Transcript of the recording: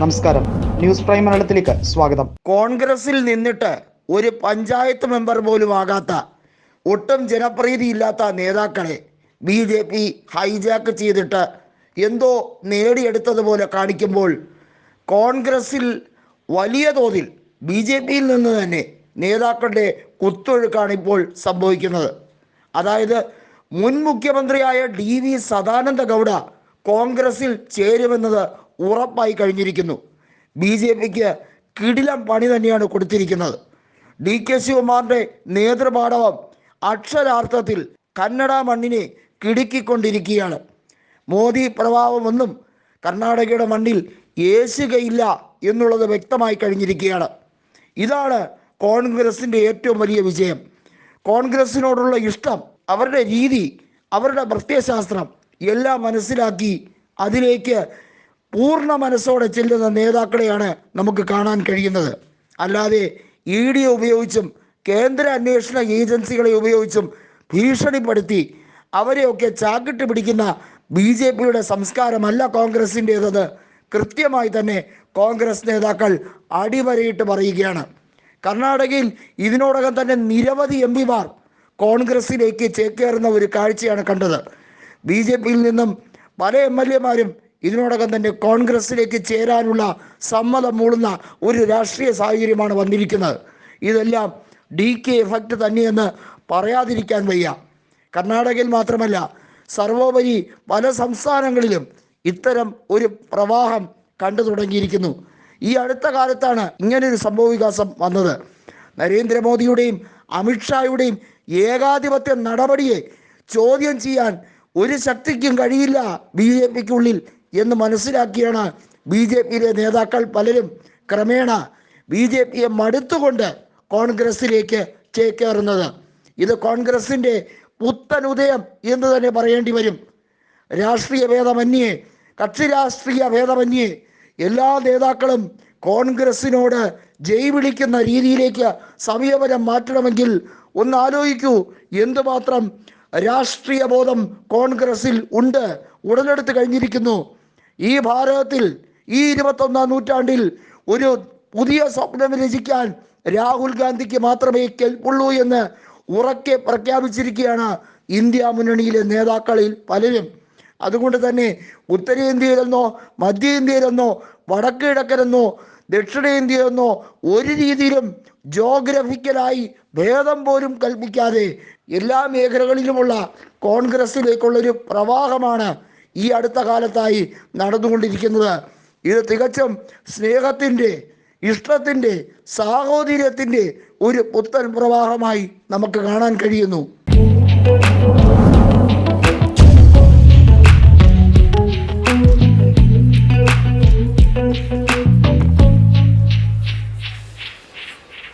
നമസ്കാരം. News prime മലയാളത്തിലേക്ക് സ്വാഗതം. കോൺഗ്രസിൽ നിന്നിട്ട് ഒരു പഞ്ചായത്ത് മെമ്പർ പോലും ആകാത്ത ഒട്ടും ജനപ്രീതിയില്ലാത്ത നേതാക്കളെ ബി ജെ പി ഹൈജാക്ക് ചെയ്തിട്ട് എന്തോ നേടിയെടുത്തതുപോലെ കാണിക്കുമ്പോൾ കോൺഗ്രസിൽ വലിയ തോതിൽ ബി ജെ പിയിൽ നിന്ന് തന്നെ നേതാക്കളുടെ കുത്തൊഴുക്കാണ് ഇപ്പോൾ സംഭവിക്കുന്നത്. അതായത് മുൻ മുഖ്യമന്ത്രിയായ ഡി വി സദാനന്ദ ഗൗഡ കോൺഗ്രസിൽ ചേരുമെന്നത് ഉറപ്പായി കഴിഞ്ഞിരിക്കുന്നു. ബി ജെ പിക്ക് കിടിലം പണി തന്നെയാണ് കൊടുത്തിരിക്കുന്നത്. ഡി കെ ശിവകുമാറിന്റെ നേതൃപാടവം അക്ഷരാർത്ഥത്തിൽ കന്നഡ മണ്ണിനെ കിടുക്കിക്കൊണ്ടിരിക്കുകയാണ്. മോദി പ്രഭാവമൊന്നും കർണാടകയുടെ മണ്ണിൽ യേശുകയില്ല എന്നുള്ളത് വ്യക്തമായി കഴിഞ്ഞിരിക്കുകയാണ്. ഇതാണ് കോൺഗ്രസിന്റെ ഏറ്റവും വലിയ വിജയം. കോൺഗ്രസിനോടുള്ള ഇഷ്ടം അവരുടെ രീതി അവരുടെ പ്രത്യയശാസ്ത്രം എല്ലാം മനസ്സിലാക്കി അതിലേക്ക് പൂർണ മനസ്സോടെ ചെല്ലുന്ന നേതാക്കളെയാണ് നമുക്ക് കാണാൻ കഴിയുന്നത്. അല്ലാതെ ഇ ഡി ഉപയോഗിച്ചും കേന്ദ്ര അന്വേഷണ ഏജൻസികളെ ഉപയോഗിച്ചും ഭീഷണിപ്പെടുത്തി അവരെയൊക്കെ ചാക്കിട്ട് പിടിക്കുന്ന ബി ജെ പിയുടെ സംസ്കാരമല്ല കോൺഗ്രസിന്റേതത് കൃത്യമായി തന്നെ കോൺഗ്രസ് നേതാക്കൾ അടിവരയിട്ട് പറയുകയാണ്. കർണാടകയിൽ ഇതിനോടകം തന്നെ നിരവധി എം പിമാർ കോൺഗ്രസിലേക്ക് ചേക്കേറുന്ന ഒരു കാഴ്ചയാണ് കണ്ടത്. ബി ജെ പിയിൽ നിന്നും പല എം എൽ എമാരും ഇതിനോടകം തന്നെ കോൺഗ്രസിലേക്ക് ചേരാനുള്ള സമ്മതം മൂളുന്ന ഒരു രാഷ്ട്രീയ സാഹചര്യമാണ് വന്നിരിക്കുന്നത്. ഇതെല്ലാം ഡി കെ എഫക്റ്റ് തന്നെയെന്ന് പറയാതിരിക്കാൻ വയ്യ. കർണാടകയിൽ മാത്രമല്ല സർവോപരി പല സംസ്ഥാനങ്ങളിലും ഇത്തരം ഒരു പ്രവാഹം കണ്ടു തുടങ്ങിയിരിക്കുന്നു. ഈ അടുത്ത കാലത്താണ് ഇങ്ങനൊരു സംഭവ വികാസം വന്നത്. നരേന്ദ്രമോദിയുടെയും അമിത്ഷായുടെയും ഏകാധിപത്യ നടപടിയെ ചോദ്യം ചെയ്യാൻ ഒരു ശക്തിക്കും കഴിയില്ല ബി ജെ പിക്കുള്ളിൽ. എന്ന് മനസ്സിലാക്കിയാണ് ബി ജെ പിയിലെ നേതാക്കൾ പലരും ക്രമേണ ബി ജെ പിയെ മടുത്തുകൊണ്ട് കോൺഗ്രസിലേക്ക് ചേക്കേറുന്നത്. ഇത് കോൺഗ്രസിന്റെ പുത്തൻ ഉദയം എന്ന് തന്നെ പറയേണ്ടി വരും. രാഷ്ട്രീയ ഭേദമന്യേ കക്ഷി രാഷ്ട്രീയ ഭേദമന്യേ എല്ലാ നേതാക്കളും കോൺഗ്രസിനോട് ജയ് വിളിക്കുന്ന രീതിയിലേക്ക് സമീപനം മാറ്റണമെങ്കിൽ ഒന്ന് ആലോചിക്കൂ എന്തുമാത്രം രാഷ്ട്രീയ ബോധം കോൺഗ്രസിൽ ഉണ്ട്. ഉടലെടുത്ത് കഴിഞ്ഞിരിക്കുന്നു. ഈ ഭാരതത്തിൽ ഈ ഇരുപത്തൊന്നാം നൂറ്റാണ്ടിൽ ഒരു പുതിയ സ്വപ്നം രചിക്കാൻ രാഹുൽ ഗാന്ധിക്ക് മാത്രമേ കെൽപ്പുള്ളൂ എന്ന് ഉറക്കെ പ്രഖ്യാപിച്ചിരിക്കുകയാണ് ഇന്ത്യ മുന്നണിയിലെ നേതാക്കളിൽ പലരും. അതുകൊണ്ട് തന്നെ ഉത്തരേന്ത്യയിലെന്നോ മധ്യ ഇന്ത്യയിലെന്നോ വടക്ക് കിഴക്കനെന്നോ ദക്ഷിണേന്ത്യയെന്നോ ഒരു രീതിയിലും ജോഗ്രഫിക്കലായി ഭേദം പോലും കൽപ്പിക്കാതെ എല്ലാ മേഖലകളിലുമുള്ള കോൺഗ്രസിലേക്കുള്ളൊരു പ്രവാഹമാണ് ഈ അടുത്ത കാലത്തായി നടന്നുകൊണ്ടിരിക്കുന്നത്. ഇത് തികച്ചും സ്നേഹത്തിന്റെ ഇഷ്ടത്തിന്റെ സാഹോദര്യത്തിന്റെ ഒരു പുത്തൻ പ്രവാഹമായി നമുക്ക് കാണാൻ കഴിയുന്നു.